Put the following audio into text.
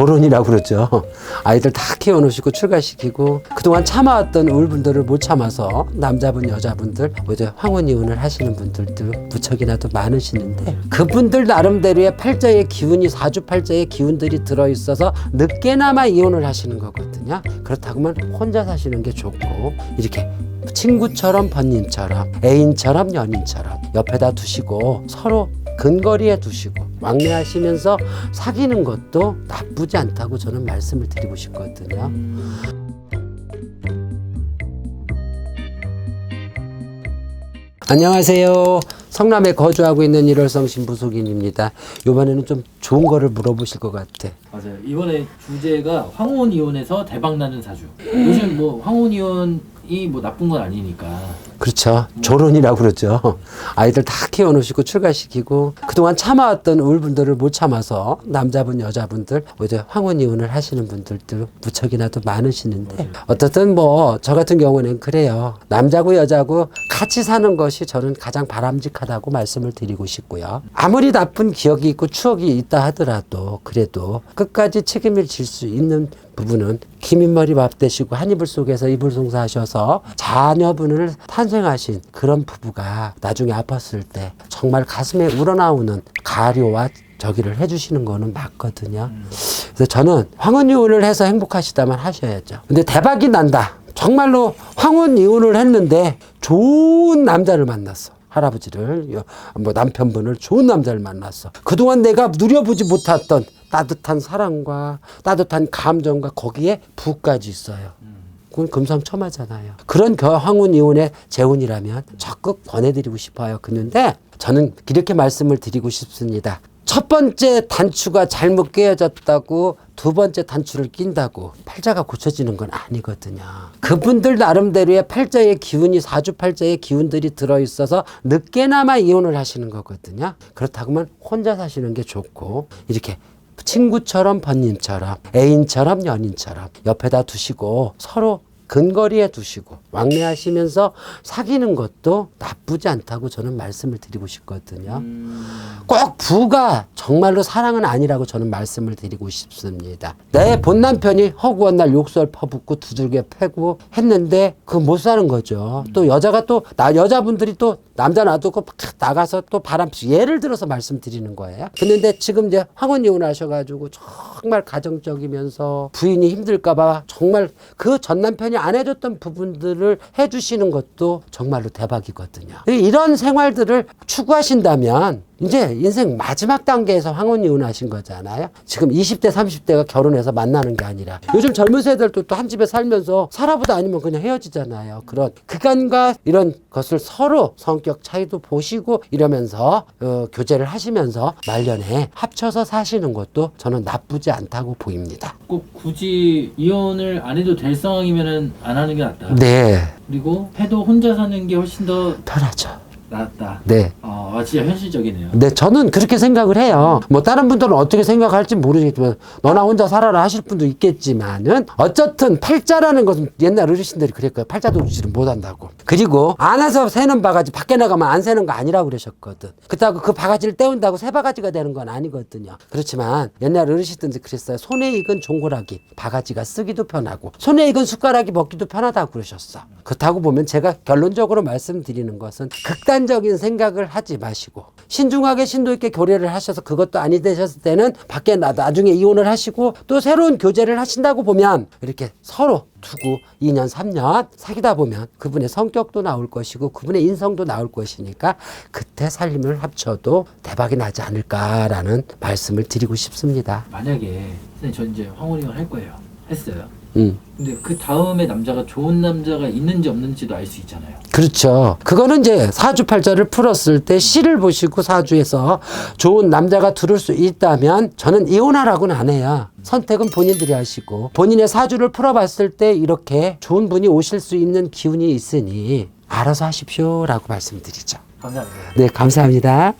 조론이라고 그러죠. 아이들 다 키워놓으시고 출가시키고 그동안 참아왔던 울분들을 못 참아서 남자분 여자분들 뭐 이제 황혼 이혼을 하시는 분들도 무척이나도 많으시는데 그분들 나름대로의 팔자의 기운이 사주팔자의 기운들이 들어있어서 늦게나마 이혼을 하시는 거거든요. 그렇다고만 혼자 사시는 게 좋고 이렇게 친구처럼 번님처럼 애인처럼 연인처럼 옆에다 두시고 서로 근거리에 두시고 왕래하시면서 사귀는 것도 나쁘지 않다고 저는 말씀을 드리고 싶거든요. 안녕하세요. 성남에 거주하고 있는 일월성 신부속인입니다. 이번에는 좀 좋은 거를 물어보실 것 같아. 맞아요. 이번에 주제가 황혼 이혼에서 대박 나는 사주. 요즘 뭐 황혼 이혼이 뭐 나쁜 건 아니니까. 그렇죠. 조론이라고 그러죠. 아이들 다 키워놓으시고 출가시키고 그동안 참아왔던 울분들을 못 참아서 남자분 여자분들 뭐 이제 황혼 이혼을 하시는 분들도 무척이나도 많으시는데 어떻든 뭐 저 같은 경우는 그래요. 남자고 여자고 같이 사는 것이 저는 가장 바람직하다고 말씀을 드리고 싶고요. 아무리 나쁜 기억이 있고 추억이 있다 하더라도 그래도 끝까지 책임을 질 수 있는 부분은 기민머리 밥 되시고 한 이불 속에서 이불 송사하셔서 자녀분을 탄생하신 그런 부부가 나중에 아팠을 때 정말 가슴에 우러나오는 가료와 저기를 해주시는 거는 맞거든요. 그래서 저는 황혼 이혼을 해서 행복하시다면 하셔야죠. 근데 대박이 난다. 정말로 황혼 이혼을 했는데 좋은 남자를 만났어. 할아버지를 여- 뭐 남편분을 좋은 남자를 만났어. 그동안 내가 누려보지 못했던 따뜻한 사랑과 따뜻한 감정과 거기에 부까지 있어요. 그건 금상첨화잖아요. 그런 겨황운 이혼의 재혼이라면 적극 권해드리고 싶어요. 그런데 저는 이렇게 말씀을 드리고 싶습니다. 첫 번째 단추가 잘못 깨어졌다고 두 번째 단추를 낀다고 팔자가 고쳐지는 건 아니거든요. 그분들 나름대로의 팔자의 기운이 사주팔자의 기운들이 들어있어서 늦게나마 이혼을 하시는 거거든요. 그렇다고만 혼자 사시는 게 좋고 이렇게 친구처럼 번님처럼 애인처럼 연인처럼 옆에다 두시고 서로 근거리에 두시고 왕래하시면서 사귀는 것도 나쁘지 않다고 저는 말씀을 드리고 싶거든요. 꼭 부가 정말로 사랑은 아니라고 저는 말씀을 드리고 싶습니다. 내 본 남편이 허구한 날 욕설 퍼붓고 두들겨 패고 했는데 그 못 사는 거죠. 또 여자가 또 나 여자분들이 또 남자 놔두고 막 나가서 또 바람 피 예를 들어서 말씀드리는 거예요. 근데 지금 이제 황혼 이혼하셔가지고 정말 가정적이면서 부인이 힘들까봐 정말 그 전 남편이 안 해줬던 부분들을 해주시는 것도 정말로 대박이거든요. 이런 생활들을 추구하신다면 이제 인생 마지막 단계에서 황혼 이혼하신 거잖아요. 지금 20대, 30대가 결혼해서 만나는 게 아니라 요즘 젊은 세대들도 또 한 집에 살면서 살아보다 아니면 그냥 헤어지잖아요. 그런 그간과 이런 것을 서로 성격 차이도 보시고 이러면서 어, 교제를 하시면서 말년에 합쳐서 사시는 것도 저는 나쁘지 않다고 보입니다. 꼭 굳이 이혼을 안 해도 될 상황이면은 안 하는 게 낫다. 네, 그리고 해도 혼자 사는 게 훨씬 더 편하죠. 낫다. 네. 어, 아, 진짜 현실적이네요. 네, 저는 그렇게 생각을 해요. 뭐 다른 분들은 어떻게 생각할지 모르겠지만 너나 혼자 살아라 하실 분도 있겠지만은 어쨌든 팔자라는 것은 옛날 어르신들이 그랬거든요. 팔자 도지를 못한다고. 그리고 안에서 새는 바가지 밖에 나가면 안 새는 거 아니라고 그러셨거든. 그렇다고 그 바가지를 떼운다고 새 바가지가 되는 건 아니거든요. 그렇지만 옛날 어르신들이 그랬어요. 손에 익은 종고라기 바가지가 쓰기도 편하고 손에 익은 숟가락이 먹기도 편하다고 그러셨어. 그렇다고 보면 제가 결론적으로 말씀드리는 것은 극단적인 생각을 하지 마 시고 신중하게 신도 있게 교례를 하셔서 그것도 아니 되셨을 때는 밖에 나, 나중에 이혼을 하시고 또 새로운 교제를 하신다고 보면 이렇게 서로 두고 2년, 3년 사귀다 보면 그분의 성격도 나올 것이고 그분의 인성도 나올 것이니까 그때 살림을 합쳐도 대박이 나지 않을까라는 말씀을 드리고 싶습니다. 만약에 선생님 저 이제 황혼 이혼 할 거예요. 했어요. 음. 근데 그 다음에 남자가 좋은 남자가 있는지 없는지도 알 수 있잖아요. 그렇죠. 그거는 이제 사주팔자를 풀었을 때 시를 보시고 사주에서 좋은 남자가 들을 수 있다면 저는 이혼하라고는 안 해요. 선택은 본인들이 하시고 본인의 사주를 풀어봤을 때 이렇게 좋은 분이 오실 수 있는 기운이 있으니 알아서 하십시오라고 말씀드리죠. 감사합니다. 네, 감사합니다.